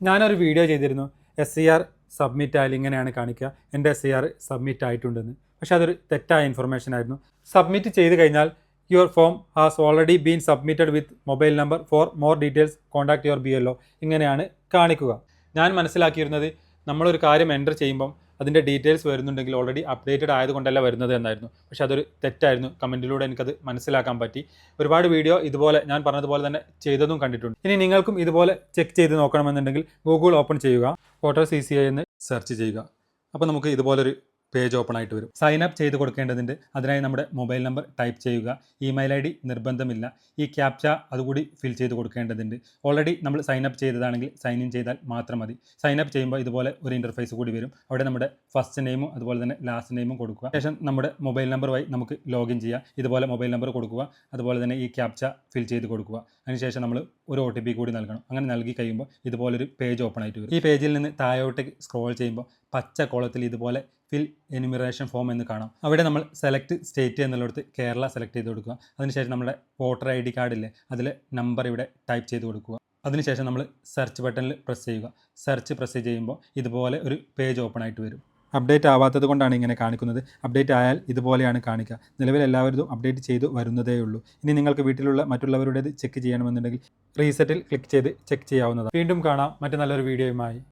ഞാനൊരു വീഡിയോ ചെയ്തിരുന്നു. S C R submit ആയാലും ഇങ്ങനെയാണ് കാണിക്കുക. എന്റെ എസ് സി ആർ സബ്മിറ്റ് ആയിട്ടുണ്ടെന്ന്. പക്ഷേ അതൊരു തെറ്റായ ഇൻഫർമേഷൻ ആയിരുന്നു. സബ്മിറ്റ് ചെയ്ത് കഴിഞ്ഞാൽ your form has already been submitted with mobile number for more details contact your B L O ഇങ്ങനെയാണ് കാണിക്കുക. ഞാൻ മനസ്സിലാക്കിയിരുന്നത് നമ്മളൊരു കാര്യം എന്റർ ചെയ്യുമ്പം അതിന്റെ ഡീറ്റെയിൽസ് വരുന്നുണ്ടെങ്കിൽ ഓൾറെഡി അപ്ഡേറ്റഡ് ആയതുകൊണ്ടല്ല വരുന്നത് എന്നായിരുന്നു. പക്ഷെ അതൊരു തെറ്റായിരുന്നു. കമന്റിലൂടെ എനിക്കത് മനസ്സിലാക്കാൻ പറ്റി. ഒരുപാട് വീഡിയോ ഇതുപോലെ ഞാൻ പറഞ്ഞതുപോലെ തന്നെ ചെയ്തതും കണ്ടിട്ടുണ്ട്. ഇനി നിങ്ങൾക്കും ഇതുപോലെ ചെക്ക് ചെയ്ത് നോക്കണമെന്നുണ്ടെങ്കിൽ ഗൂഗിൾ ഓപ്പൺ ചെയ്യുക. ഫോട്ടോ സി സി ഐ എന്ന് സെർച്ച് ചെയ്യുക. അപ്പോൾ നമുക്ക് ഇതുപോലൊരു പേജ് ഓപ്പൺ ആയിട്ട് വരും. സൈൻ അപ്പ് ചെയ്ത് കൊടുക്കേണ്ടതുണ്ട് അതിനായി നമ്മുടെ മൊബൈൽ നമ്പർ ടൈപ്പ് ചെയ്യുക. ഇമെയിൽ ഐ ഡി നിർബന്ധമില്ല. ഈ ക്യാപ്ച അതുകൂടി ഫിൽ ചെയ്ത് കൊടുക്കേണ്ടതുണ്ട്. ഓൾറെഡി നമ്മൾ സൈൻ അപ്പ് ചെയ്തതാണെങ്കിൽ സൈൻ ഇൻ ചെയ്താൽ മാത്രം മതി. സൈൻ അപ്പ് ചെയ്യുമ്പോൾ ഇതുപോലെ ഒരു ഇന്റർഫേസ് കൂടി വരും. അവിടെ നമ്മുടെ ഫസ്റ്റ് നെയിമും അതുപോലെ തന്നെ ലാസ്റ്റ് നെയിമും കൊടുക്കുക. ശേഷം നമ്മുടെ മൊബൈൽ നമ്പർ വഴി നമുക്ക് ലോഗിൻ ചെയ്യാം. ഇതുപോലെ മൊബൈൽ നമ്പർ കൊടുക്കുക. അതുപോലെ തന്നെ ഈ ക്യാപ്ച ഫിൽ ചെയ്ത് കൊടുക്കുക. അതിനുശേഷം നമ്മൾ ഒരു ഒ ടി പി കൂടി നൽകണം. അങ്ങനെ നൽകി കഴിയുമ്പോൾ ഇതുപോലൊരു പേജ് ഓപ്പൺ ആയിട്ട് വരും. ഈ പേജിൽ നിന്ന് താഴോട്ടേക്ക് സ്ക്രോൾ ചെയ്യുമ്പോൾ പച്ച കോളത്തിൽ ഇതുപോലെ ഫിൽ എനിമിറേഷൻ ഫോം എന്ന് കാണാം. അവിടെ നമ്മൾ സെലക്ട് സ്റ്റേറ്റ് എന്നുള്ളിടത്ത് കേരള സെലക്ട് ചെയ്ത് കൊടുക്കുക. അതിനുശേഷം നമ്മുടെ വോട്ടർ ഐ ഡി കാർഡില്ലേ അതിൽ നമ്പർ ഇവിടെ ടൈപ്പ് ചെയ്ത് കൊടുക്കുക. അതിനുശേഷം നമ്മൾ സെർച്ച് ബട്ടണിൽ പ്രസ് ചെയ്യുക. സെർച്ച് പ്രസ് ചെയ്യുമ്പോൾ ഇതുപോലെ ഒരു പേജ് ഓപ്പൺ ആയിട്ട് വരും. അപ്ഡേറ്റ് ആവാത്തത് കൊണ്ടാണ് ഇങ്ങനെ കാണിക്കുന്നത്. അപ്ഡേറ്റ് ആയാൽ ഇതുപോലെയാണ് കാണിക്കുക. നിലവിൽ എല്ലാവരും അപ്ഡേറ്റ് ചെയ്ത് വരുന്നതേ ഉള്ളൂ. ഇനി നിങ്ങൾക്ക് വീട്ടിലുള്ള മറ്റുള്ളവരുടേത് ചെക്ക് ചെയ്യണമെന്നുണ്ടെങ്കിൽ റീസെറ്റിൽ ക്ലിക്ക് ചെയ്ത് ചെക്ക് ചെയ്യാവുന്നതാണ്. വീണ്ടും കാണാം. മറ്റു നല്ലൊരു വീഡിയോയുമായി